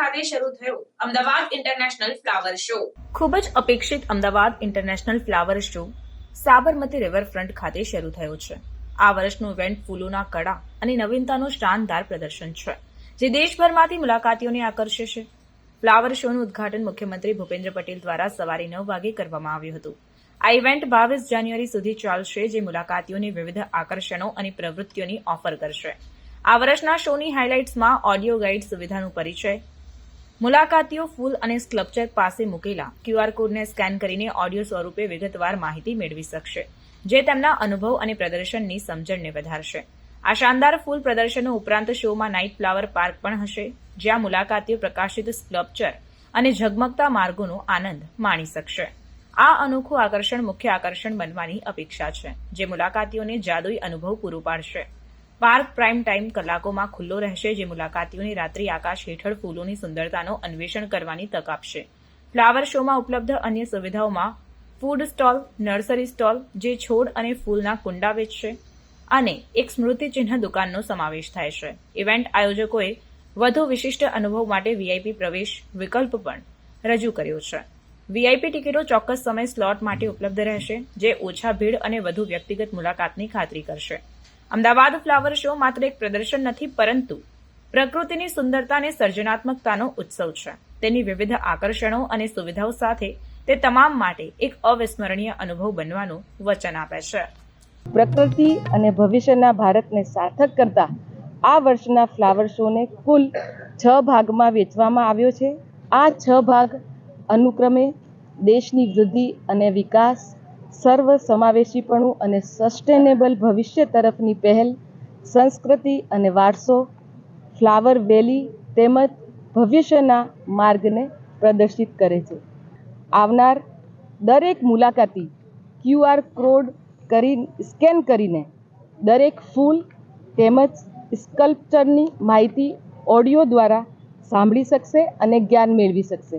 ખાતે શરૂ થયો અમદાવાદ ઇન્ટરનેશનલ ફ્લાવર શો ખૂબ જ અપેક્ષિત Ahmedabad international flower show Sabarmati riverfront ખાતે શરૂ થયો છે. આ વર્ષનું ઇવેન્ટ ફૂલોના કળા અને નવીનતાનું શાનદાર પ્રદર્શન છે, જે દેશભરમાંથી મુલાકાતીઓને આકર્ષે છે. ફ્લાવર શોનું ઉદ્ઘાટન મુખ્યમંત્રી ભૂપેન્દ્ર પટેલ દ્વારા સવારે નવ વાગે કરવામાં આવ્યું હતું. આ ઇવેન્ટ બાવીસ જાન્યુઆરી સુધી ચાલશે, જે મુલાકાતીઓને વિવિધ આકર્ષણો અને પ્રવૃત્તિઓની ઓફર કરશે. આ વર્ષના શોની હાઇલાઇટ્સમાં ઓડિયો ગાઈડ સુવિધાનું પરિચય મુલાકાતીઓ ફૂલ અને સ્કલ્પચર પાસે મૂકેલા ક્યુઆર કોડને સ્કેન કરીને ઓડિયો સ્વરૂપે વિગતવાર માહિતી મેળવી શકશે, જે તેમના અનુભવ અને પ્રદર્શનની સમજણને વધારશે. આ શાનદાર ફૂલ પ્રદર્શનો ઉપરાંત શોમાં નાઇટ ફ્લાવર પાર્ક પણ હશે, જ્યાં મુલાકાતીઓ પ્રકાશિત સ્કલ્પચર અને ઝગમગતા માર્ગોનો આનંદ માણી શકશે. આ અનોખું આકર્ષણ મુખ્ય આકર્ષણ બનવાની અપેક્ષા છે, જે મુલાકાતીઓને જાદુઈ અનુભવ પૂરું પાડશે. પાર્ક પ્રાઇમ ટાઈમ કલાકોમાં ખુલ્લો રહેશે, જે મુલાકાતીઓને રાત્રિ આકાશ હેઠળ ફૂલોની સુંદરતાનો અન્વેષણ કરવાની તક આપશે. ફ્લાવર શોમાં ઉપલબ્ધ અન્ય સુવિધાઓમાં ફૂડ સ્ટોલ, નર્સરી સ્ટોલ, જે છોડ અને ફૂલના કુંડા વેચશે અને એક સ્મૃતિચિહ્ન દુકાનનો સમાવેશ થાય છે. ઇવેન્ટ આયોજકોએ વધુ વિશિષ્ટ અનુભવ માટે વીઆઈપી પ્રવેશ વિકલ્પ પણ રજૂ કર્યો છે. વીઆઈપી ટિકિટો ચોક્કસ સમય સ્લોટ માટે ઉપલબ્ધ રહેશે, જે ઓછા ભીડ અને વધુ વ્યક્તિગત મુલાકાતની ખાતરી કરશે. અમદાવાદ ફ્લાવર શો માત્ર એક પ્રદર્શન નથી, પરંતુ પ્રકૃતિની સુંદરતા અને સર્જનાત્મકતાનો ઉત્સવ છે. તેની વિવિધ આકર્ષણો અને સુવિધાઓ સાથે તે તમામ માટે એક અવિસ્મરણીય અનુભવ બનવાનું વચન આપે છે. પ્રકૃતિ અને ભવિષ્યના ભારતને સાર્થક કરતા આ વર્ષના ફ્લાવર શોને કુલ છ ભાગમાં વેચવામાં આવ્યો છે. આ છ ભાગ અનુક્રમે દેશની વૃદ્ધિ અને વિકાસ સર્વ સમાવેશીપણું અને સસ્ટેનેબલ ભવિષ્ય તરફની પહેલ, સંસ્કૃતિ અને વારસો ફ્લાવર વેલી તેમજ ભવિષ્યના માર્ગને પ્રદર્શિત કરે છે. આવનાર દરેક મુલાકાતી ક્યુઆર કોડ કરી સ્કેન કરીને દરેક ફૂલ તેમજ સ્કલ્પચરની માહિતી ઓડિયો દ્વારા સાંભળી શકશે અને જ્ઞાન મેળવી શકશે.